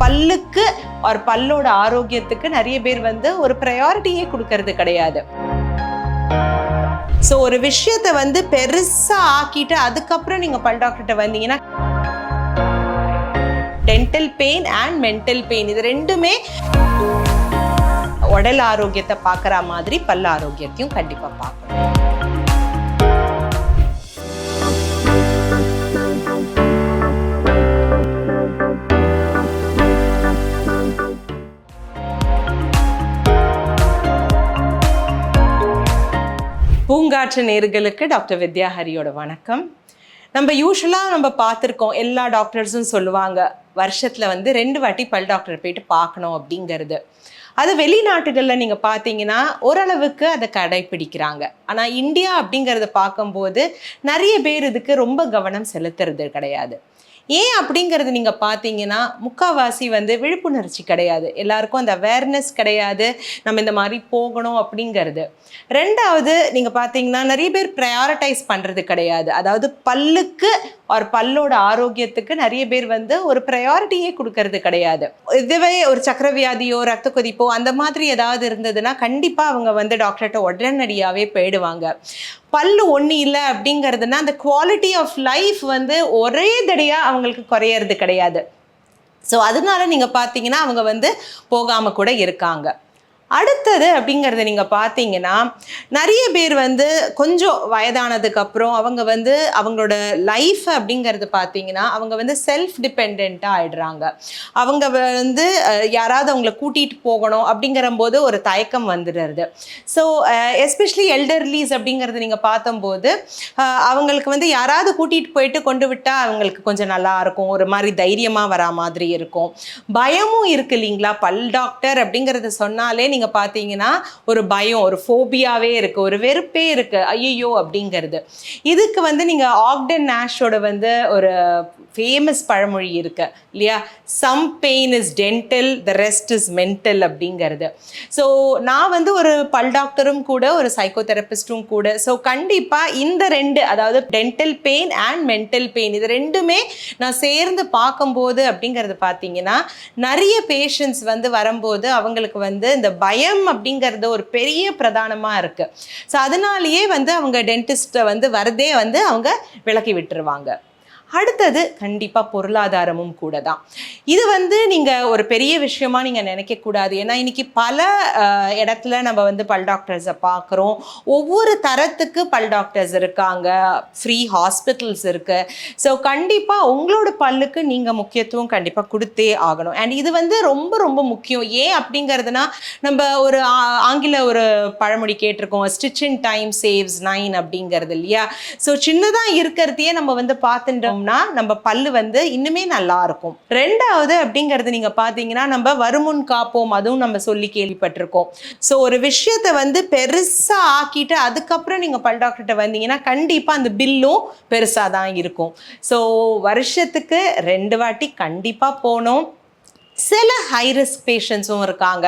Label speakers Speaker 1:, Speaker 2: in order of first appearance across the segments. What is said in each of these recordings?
Speaker 1: பல்லுக்கு ஒரு பல்லோட ஆரோக்கியத்துக்கு நிறைய பேர் வந்து ஒரு ப்ரையாரிட்டியே கொடுக்கறது கிடையாது. ஸோ ஒரு விஷயத்தை வந்து பெருசா ஆக்கிட்டு அதுக்கப்புறம் நீங்க பல் டாக்டர்கிட்ட வந்தீங்கன்னா dental pain and mental pain இது ரெண்டுமே உடல் ஆரோக்கியத்தை பார்க்குற மாதிரி பல் ஆரோக்கியத்தையும் கண்டிப்பாக பார்க்கணும். பூங்காற்று நேர்களுக்கு டாக்டர் வித்யா ஹரியோட வணக்கம். நம்ம யூஸ்வலாக நம்ம பார்த்துருக்கோம் எல்லா டாக்டர்ஸும் சொல்லுவாங்க வருஷத்தில் வந்து ரெண்டு வாட்டி பல் டாக்டர் போயிட்டு பார்க்கணும் அப்படிங்கிறது. அது வெளிநாட்டுகளில் நீங்கள் பார்த்தீங்கன்னா ஓரளவுக்கு அதை கடைப்பிடிக்கிறாங்க. ஆனால் இந்தியா அப்படிங்கிறத பார்க்கும்போது நிறைய பேர் இதுக்கு ரொம்ப கவனம் செலுத்துறது கிடையாது. ஏன் அப்படிங்கிறது நீங்கள் பார்த்தீங்கன்னா முக்காவாசி வந்து விழிப்புணர்ச்சி கிடையாது. எல்லாருக்கும் அந்த அவேர்னஸ் கிடையாது. நம்ம இந்த மாதிரி போகணும் அப்படிங்கிறது. ரெண்டாவது நீங்கள் பார்த்தீங்கன்னா நிறைய பேர் ப்ரையாரிட்டைஸ் பண்ணுறது கிடையாது. அதாவது பல்லுக்கு ஒரு பல்லோட ஆரோக்கியத்துக்கு நிறைய பேர் வந்து ஒரு ப்ரையாரிட்டியே கொடுக்கறது கிடையாது. இதுவே ஒரு சக்கரவியாதியோ ரத்த கொதிப்போ அந்த மாதிரி ஏதாவது இருந்ததுன்னா கண்டிப்பாக அவங்க வந்து டாக்டர்கிட்ட உடனடியாகவே போயிடுவாங்க. பல்லு ஒன்று இல்லை அப்படிங்கிறதுனா அந்த குவாலிட்டி ஆஃப் லைஃப் வந்து ஒரே தடையாக அவங்களுக்கு குறையறது கிடையாது. ஸோ அதனால நீங்கள் பார்த்தீங்கன்னா அவங்க வந்து போகாமல் கூட இருக்காங்க. அடுத்தது அப்படிங்கிறத நீங்கள் பார்த்தீங்கன்னா நிறைய பேர் வந்து கொஞ்சம் வயதானதுக்கு அப்புறம் அவங்க வந்து அவங்களோட லைஃப் அப்படிங்கிறது பார்த்தீங்கன்னா அவங்க வந்து செல்ஃப் டிபெண்ட்டாக ஆயிடுறாங்க. அவங்க வந்து யாராவது அவங்கள கூட்டிகிட்டு போகணும் அப்படிங்கிற போது ஒரு தயக்கம் வந்துடுறது. ஸோ எஸ்பெஷலி எல்டர்லீஸ் அப்படிங்கிறது நீங்கள் பார்த்தம்போது அவங்களுக்கு வந்து யாராவது கூட்டிகிட்டு போயிட்டு கொண்டு விட்டால் அவங்களுக்கு கொஞ்சம் நல்லா இருக்கும். ஒரு மாதிரி தைரியமாக வரா மாதிரி இருக்கும். பயமும் இருக்கு இல்லைங்களா? பல் டாக்டர் அப்படிங்கிறத சொன்னாலே நீங்கள் பார்த்தீங்கன்னா ஒரு பயம் ஒரு ஃபோபியாவே இருக்கு ஒரு வெறுப்பே இருக்கு. ஐயோ அப்படிங்கிறது. இதுக்கு வந்து நீங்கள் ஆக்டன் நேஷோட வந்து ஒரு ஃபேமஸ் பழமொழி இருக்கு இல்லையா? Some pain is dental the rest is mental அப்படிங்கிறது. ஸோ நான் வந்து ஒரு பல் டாக்டரும் கூட ஒரு சைக்கோதெரபிஸ்டும் கூட. ஸோ கண்டிப்பாக இந்த ரெண்டு அதாவது dental pain and mental pain இது ரெண்டுமே நான் சேர்ந்து பார்க்கும்போது அப்படிங்கிறது பார்த்தீங்கன்னா நிறைய பேஷண்ட்ஸ் வந்து வரும்போது அவங்களுக்கு வந்து இந்த பயம் அப்படிங்கிறது ஒரு பெரிய பிரதானமாக இருக்குது ஸோ அதனாலேயே வந்து அவங்க டென்டிஸ்ட்டை வந்து வரதே வந்து அவங்க விலக்கி விட்டுருவாங்க. அடுத்தது கண்டிப்பாக பொருளாதாரமும் கூட தான். இது வந்து நீங்கள் ஒரு பெரிய விஷயமா நீங்கள் நினைக்கக்கூடாது ஏன்னா இன்னைக்கு பல இடத்துல நம்ம வந்து பல் டாக்டர்ஸை பார்க்குறோம் ஒவ்வொரு தரத்துக்கு பல் டாக்டர்ஸ் இருக்காங்க. ஃப்ரீ ஹாஸ்பிட்டல்ஸ் இருக்குது ஸோ கண்டிப்பாக உங்களோட பல்லுக்கு நீங்கள் முக்கியத்துவம் கண்டிப்பாக கொடுத்தே ஆகணும். அண்ட் இது வந்து ரொம்ப ரொம்ப முக்கியம். ஏன் அப்படிங்கிறதுனா நம்ம ஒரு ஆ- ஆங்கில ஒரு பழமொழி கேட்டிருக்கோம். Stitch in time saves nine அப்படிங்கிறது இல்லையா? ஸோ சின்னதாக இருக்கிறதையே நம்ம வந்து பார்த்துட்டோம்னா நம்ம பல்லு வந்து இன்னுமே நல்லா இருக்கும். ரெண்டாவது அப்படிங்கிறது நீங்கள் பார்த்தீங்கன்னா நம்ம வருமுன் காப்போம் அதுவும் நம்ம சொல்லி கேள்விப்பட்டிருக்கோம். ஸோ ஒரு விஷயத்தை வந்து பெருசாக ஆக்கிட்டு அதுக்கப்புறம் நீங்கள் பல் டாக்டர்கிட்ட வந்தீங்கன்னா கண்டிப்பாக அந்த பில்லும் பெருசாக தான் இருக்கும். ஸோ வருஷத்துக்கு ரெண்டு வாட்டி கண்டிப்பாக போகணும். சில ஹைரிஸ்க் பேஷண்ட்ஸும் இருக்காங்க.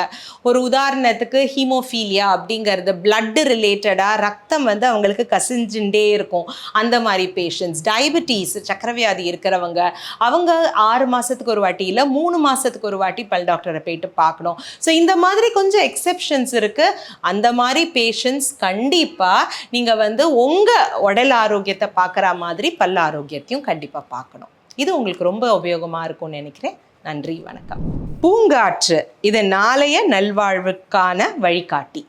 Speaker 1: ஒரு உதாரணத்துக்கு ஹீமோஃபீலியா அப்படிங்கிறது பிளட்டு ரிலேட்டடாக ரத்தம் வந்து அவங்களுக்கு கசிஞ்சுட்டே இருக்கும். அந்த மாதிரி பேஷண்ட்ஸ் டயபெட்டிஸ் சக்கரவியாதி இருக்கிறவங்க அவங்க ஆறு மாதத்துக்கு ஒரு வாட்டி இல்லை மூணு மாதத்துக்கு ஒரு வாட்டி பல் டாக்டரை போயிட்டு பார்க்கணும். ஸோ இந்த மாதிரி கொஞ்சம் எக்ஸெப்ஷன்ஸ் இருக்குது அந்த மாதிரி பேஷண்ட்ஸ் கண்டிப்பாக நீங்கள் வந்து உங்கள் உடல் ஆரோக்கியத்தை பார்க்குற மாதிரி பல் ஆரோக்கியத்தையும் கண்டிப்பாக பார்க்கணும். இது உங்களுக்கு ரொம்ப உபயோகமாக இருக்கும்னு நினைக்கிறேன். நன்றி வணக்கம். பூங்காற்று இது நாளைய நல்வாழ்வுக்கான வழிகாட்டி.